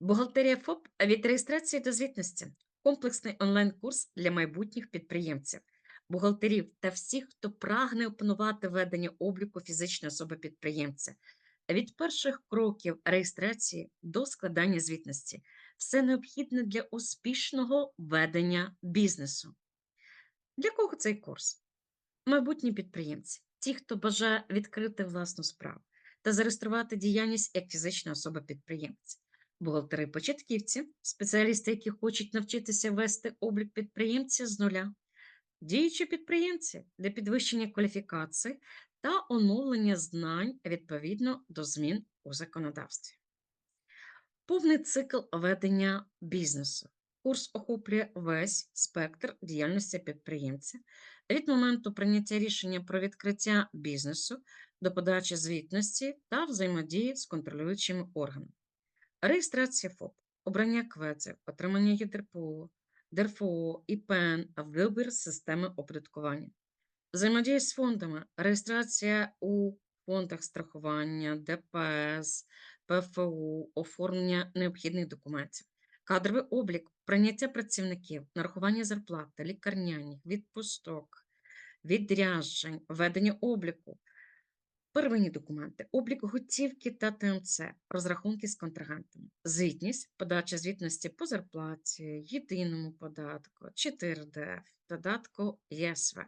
Бухгалтерія ФОП від реєстрації до звітності. Комплексний онлайн-курс для майбутніх підприємців, бухгалтерів та всіх, хто прагне опанувати ведення обліку фізичної особи-підприємця. Від перших кроків реєстрації до складання звітності. Все необхідне для успішного ведення бізнесу. Для кого цей курс? Майбутні підприємці, ті, хто бажає відкрити власну справу та зареєструвати діяльність як фізична особа-підприємця. Бухгалтери-початківці, спеціалісти, які хочуть навчитися вести облік підприємця з нуля, діючі підприємці для підвищення кваліфікації та оновлення знань відповідно до змін у законодавстві. Повний цикл ведення бізнесу. Курс охоплює весь спектр діяльності підприємця від моменту прийняття рішення про відкриття бізнесу до подачі звітності та взаємодії з контролюючими органами. Реєстрація ФОП, обрання кведзів, отримання ЄДРПО, ДРФО, ІПН, вибір системи оподаткування. Взаємодія з фондами, реєстрація у фондах страхування, ДПС, ПФУ, оформлення необхідних документів, кадровий облік, прийняття працівників, нарахування зарплати, лікарняних, відпусток, відряджень, ведення обліку, первинні документи, облік готівки та ТМЦ, розрахунки з контрагентами, звітність, подача звітності по зарплаті, єдиному податку, 4ДФ, додатку ЄСВ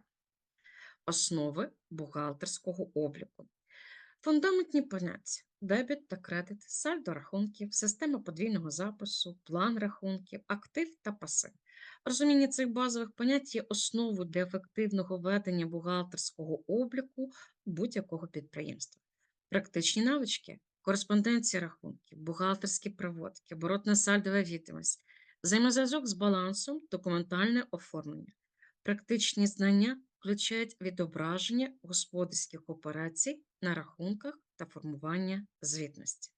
основи бухгалтерського обліку. Фундаментні поняття дебіт та кредит, сальдо рахунків, система подвійного запису, план рахунків, актив та пасив. Розуміння цих базових понять є основою для ефективного ведення бухгалтерського обліку будь-якого підприємства. Практичні навички, кореспонденція рахунків, бухгалтерські проводки, оборотна сальдова відомість, взаємозв'язок з балансом, документальне оформлення. Практичні знання включають відображення господарських операцій на рахунках та формування звітності.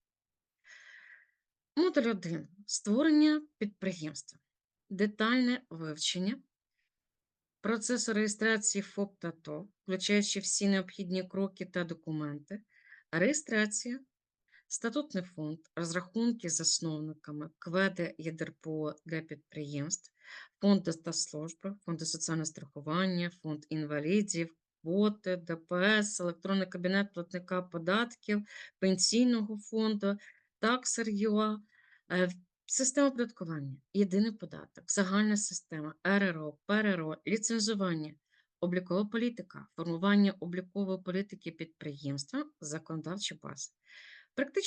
Модуль 1. Створення підприємства. Детальне вивчення процесу реєстрації ФОП та ТО, включаючи всі необхідні кроки та документи, реєстрація, статутний фонд, розрахунки з засновниками, кведи ЄДРПО для підприємств, фонди та служби, фонди соціального страхування, фонд інвалідів, квоти, ДПС, електронний кабінет платника податків, пенсійного фонду, таксер.ЮА, е, система оподаткування, єдиний податок, загальна система, РРО, ПРРО, ліцензування, облікова політика, формування облікової політики підприємства, законодавча база. Практично